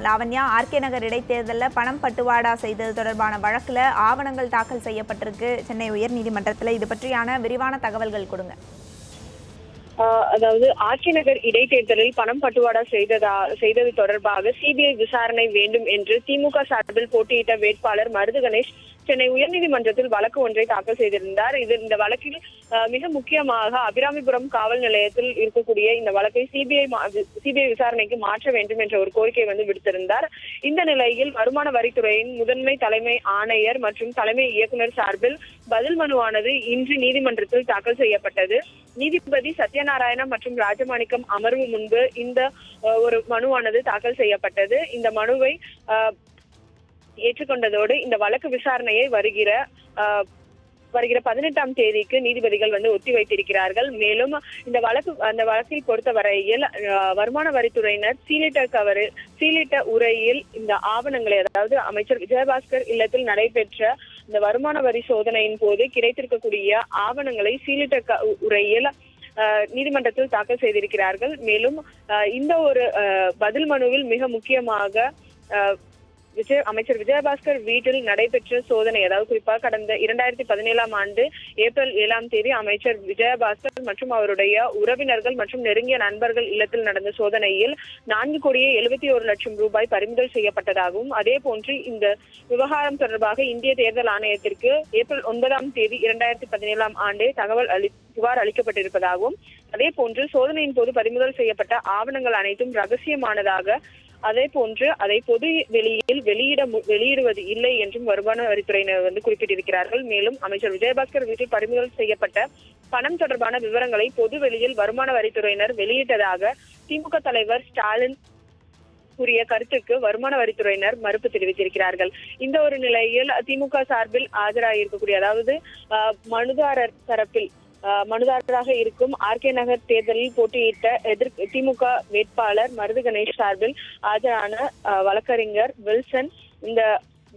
Lavanya RK நகர் இடைத்தேர்தலில் பணம் பட்டுவாடா செய்தது தொடர்பான வழக்குல ஆவணங்கள் தாக்கல் செய்யப்பட்டிருக்கு. சென்னை உயர்நீதிமன்றத்தில் இது பற்றியான விரிவான தகவல்கள் கொடுங்க. ஆஹ் அதாவது ஆட்சி நகர் இடைத்தேர்தலில் பணம் பட்டுவாடா செய்ததா செய்தது தொடர்பாக சிபிஐ விசாரணை வேண்டும் என்று திமுக சார்பில் போட்டியிட்ட வேட்பாளர் மருது கணேஷ் சென்னை உயர்நீதிமன்றத்தில் வழக்கு ஒன்றை தாக்கல் செய்திருந்தார். இது இந்த வழக்கில் மிக முக்கியமாக அபிராமிபுரம் காவல் நிலையத்தில் இருக்கக்கூடிய இந்த வழக்கை சிபிஐ சிபிஐ விசாரணைக்கு மாற்ற வேண்டும் என்ற ஒரு கோரிக்கை வந்து விடுத்திருந்தார். இந்த நிலையில் வருமான வரித்துறையின் முதன்மை தலைமை ஆணையர் மற்றும் தலைமை இயக்குனர் சார்பில் பதில் மனுவானது இன்று நீதிமன்றத்தில் தாக்கல் செய்யப்பட்டது. நீதிபதி சத்யநாராயணா மற்றும் ராஜமாணிக்கம் அமர்வு முன்பு இந்த ஒரு மனுவானது தாக்கல் செய்யப்பட்டது. இந்த மனுவை ஏற்றுக்கொண்டதோடு இந்த வழக்கு விசாரணையை வருகிற வருகிற பதினெட்டாம் தேதிக்கு நீதிபதிகள் வந்து ஒத்தி வைத்திருக்கிறார்கள் மேலும் இந்த வழக்கு அந்த வழக்கை பொறுத்தவரையில் அஹ், வருமான வரித்துறையினர் சீலிட்ட கவரு சீலிட்ட உரையில் இந்த ஆவணங்களை அதாவது அமைச்சர் விஜயபாஸ்கர் இல்லத்தில் நடைபெற்ற இந்த வருமான வரி சோதனையின் போது கிடைத்திருக்கக்கூடிய ஆவணங்களை சீலிட்ட க- உரையில் நீதிமன்றத்தில் தாக்கல் செய்திருக்கிறார்கள். மேலும் அஹ், இந்த ஒரு அஹ், பதில் மனுவில் மிக முக்கியமாக அஹ், விஜய் அமைச்சர் விஜயபாஸ்கர் வீட்டில் நடைபெற்ற சோதனை அதாவது குறிப்பாக கடந்த இரண்டாயிரத்தி பதினேழாம் ஆண்டு ஏப்ரல் ஏழாம் தேதி அமைச்சர் விஜயபாஸ்கர் மற்றும் அவருடைய உறவினர்கள் மற்றும் நெருங்கிய நண்பர்கள் இல்லத்தில் நடந்த சோதனையில் நான்கு கோடியே எழுபத்தி ஒரு லட்சம் ரூபாய் பறிமுதல் செய்யப்பட்டதாகவும் அதே போன்று இந்த விவகாரம் தொடர்பாக இந்திய தேர்தல் ஆணையத்திற்கு ஏப்ரல் ஒன்பதாம் தேதி இரண்டாயிரத்தி பதினேழாம் ஆண்டே தகவல் அளி புகார் அளிக்கப்பட்டிருப்பதாகவும் அதே போன்று சோதனையின் போது பறிமுதல் செய்யப்பட்ட ஆவணங்கள் அனைத்தும் ரகசியமானதாக அதே போன்று அதை பொது வெளியில் வெளியிட மு- வெளியிடுவது இல்லை என்றும் வருமான வரித்துறையினர் வந்து குறிப்பிட்டிருக்கிறார்கள். மேலும் அமைச்சர் விஜயபாஸ்கர் வீட்டில் பறிமுதல் செய்யப்பட்ட பணம் தொடர்பான விவரங்களை பொது வெளியில் வருமான வரித்துறையினர் வெளியிட்டதாக திமுக தலைவர் ஸ்டாலின் கூறிய கருத்துக்கு வருமான வரித்துறையினர் மறுப்பு தெரிவித்திருக்கிறார்கள். இந்த ஒரு நிலையில் திமுக சார்பில் ஆஜராகியிருக்கக்கூடிய அதாவது மனுதாரர் தரப்பில் மனுதாரராக இருக்கும் ஆர்கே நகர் தேர்தலில் போட்டியிட்ட எதிர் திமுக வேட்பாளர் மருது கணேஷ் சார்பில் ஆஜரான வழக்கறிஞர் வில்சன் இந்த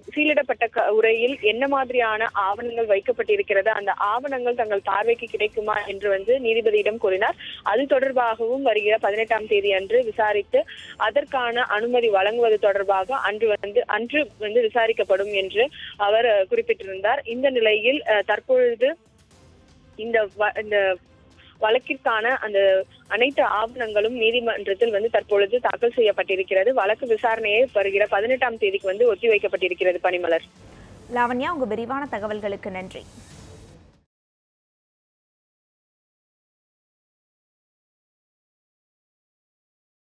சீலிடப்பட்ட க- உரையில் என்ன மாதிரியான ஆவணங்கள் வைக்கப்பட்டிருக்கிறது அந்த ஆவணங்கள் தங்கள் பார்வைக்கு கிடைக்குமா என்று வந்து நீதிபதியிடம் கூறினார் அது தொடர்பாகவும் வருகிற பதினெட்டாம் தேதி அன்று விசாரித்து அதற்கான அனுமதி வழங்குவது தொடர்பாக அன்று வந்து அன்று வந்து விசாரிக்கப்படும் என்று அவர் குறிப்பிட்டிருந்தார். இந்த நிலையில் தற்பொழுது இந்த வ- இந்த வழக்கிற்கான அந்த அனைத்து ஆவணங்களும் நீதிமன்றத்தில் வந்து தற்பொழுது தாக்கல் செய்யப்பட்டிருக்கிறது. வழக்கு விசாரணையை வருகிற பதினெட்டாம் தேதிக்கு வந்து ஒத்திவைக்கப்பட்டிருக்கிறது பனிமலர். லாவண்யா உங்க விரிவான தகவல்களுக்கு நன்றி.